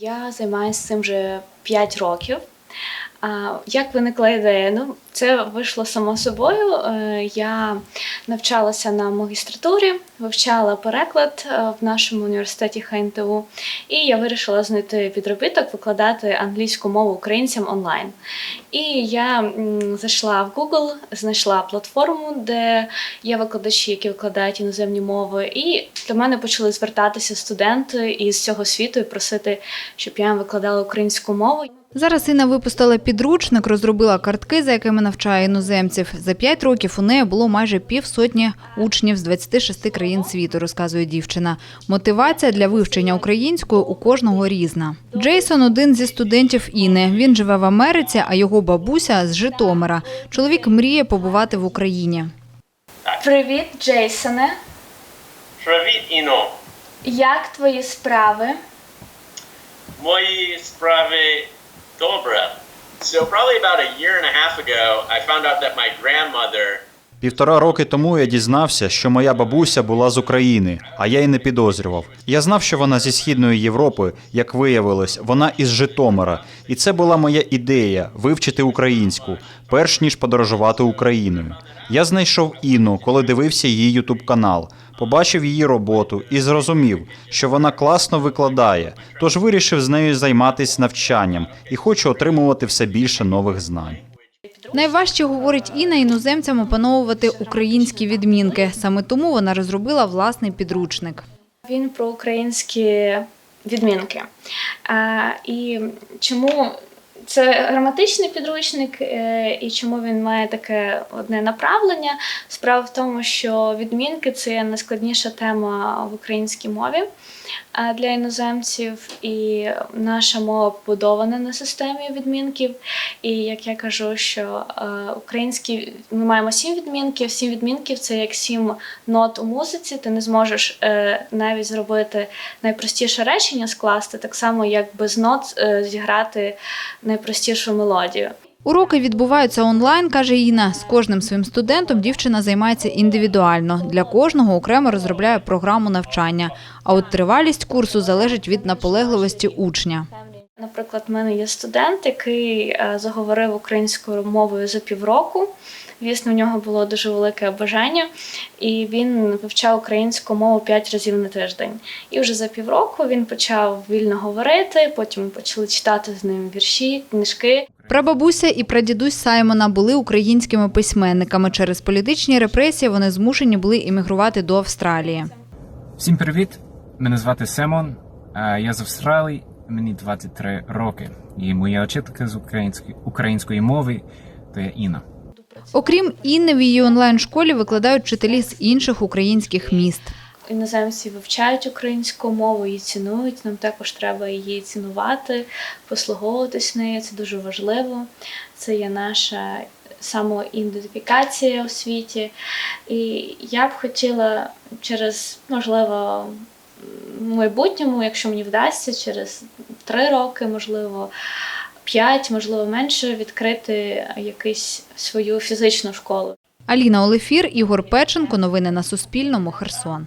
Я займаюся цим вже 5 років. Як виникла ідея? Ну, це вийшло само собою. Е, Я навчалася на магістратурі, вивчала переклад е, в нашому університеті ХНТУ, і я вирішила знайти підробіток, викладати англійську мову українцям онлайн. І я зайшла в Google, знайшла платформу, де є викладачі, які викладають іноземні мови. І до мене почали звертатися студенти із цього світу і просити, щоб я викладала українську мову. Зараз Інна випустила підручник, розробила картки, за якими навчає іноземців. За п'ять років у неї було майже півсотні учнів з 26 країн світу, розказує дівчина. Мотивація для вивчення української у кожного різна. Джейсон один зі студентів Інни. Він живе в Америці, а його бабуся з Житомира. Чоловік мріє побувати в Україні. Привіт, Джейсоне! Привіт, Іно. Як твої справи? Мої справи. So probably about a year and a half ago, I found out that my grandmother Півтора роки тому я дізнався, що моя бабуся була з України, а я й не підозрював. Я знав, що вона зі східної Європи, як виявилось, вона із Житомира, і це була моя ідея вивчити українську, перш ніж подорожувати Україною. Я знайшов Інну, коли дивився її ютуб канал, побачив її роботу і зрозумів, що вона класно викладає, тож вирішив з нею займатися навчанням і хочу отримувати все більше нових знань. Найважче, говорить Інна, іноземцям опановувати українські відмінки. Саме тому вона розробила власний підручник. Він про українські відмінки. І чому це граматичний підручник, е, і чому він має таке одне направлення? Справа в тому, що відмінки це найскладніша тема в українській мові для іноземців, і наша мова побудована на системі відмінків. І як я кажу, що е, українські ми маємо сім відмінків. Сім відмінків це як сім нот у музиці. Ти не зможеш е, навіть зробити найпростіше речення скласти, так само як без нот е, зіграти найпростішу мелодію. Уроки відбуваються онлайн, каже Інна. З кожним своїм студентом дівчина займається індивідуально. Для кожного окремо розробляє програму навчання. А от тривалість курсу залежить від наполегливості учня. Наприклад, в мене є студент, який е, заговорив українською мовою за півроку. Звісно, в нього було дуже велике бажання, і він вивчав українську мову 5 разів на тиждень. І вже за півроку він почав вільно говорити. Потім почали читати з ним вірші, книжки. Прабабуся і прадідусь Саймона були українськими письменниками. Через політичні репресії вони змушені були іммігрувати до Австралії. Всім привіт! Мене звати Семон. Я з Австралії, мені 23 роки. І моя вчителька з української, української мови то є Інна. Окрім Інни, в її онлайн-школі викладають вчителі з інших українських міст. Іноземці вивчають українську мову, її цінують. Нам також треба її цінувати, послуговуватись нею. Це дуже важливо. Це є наша самоідентифікація у світі. І я б хотіла через, можливо, в майбутньому, якщо мені вдасться, через три роки, можливо, п'ять, можливо, менше, відкрити якусь свою фізичну школу. Аліна Олефір, Ігор Печенко. Новини на Суспільному. Херсон.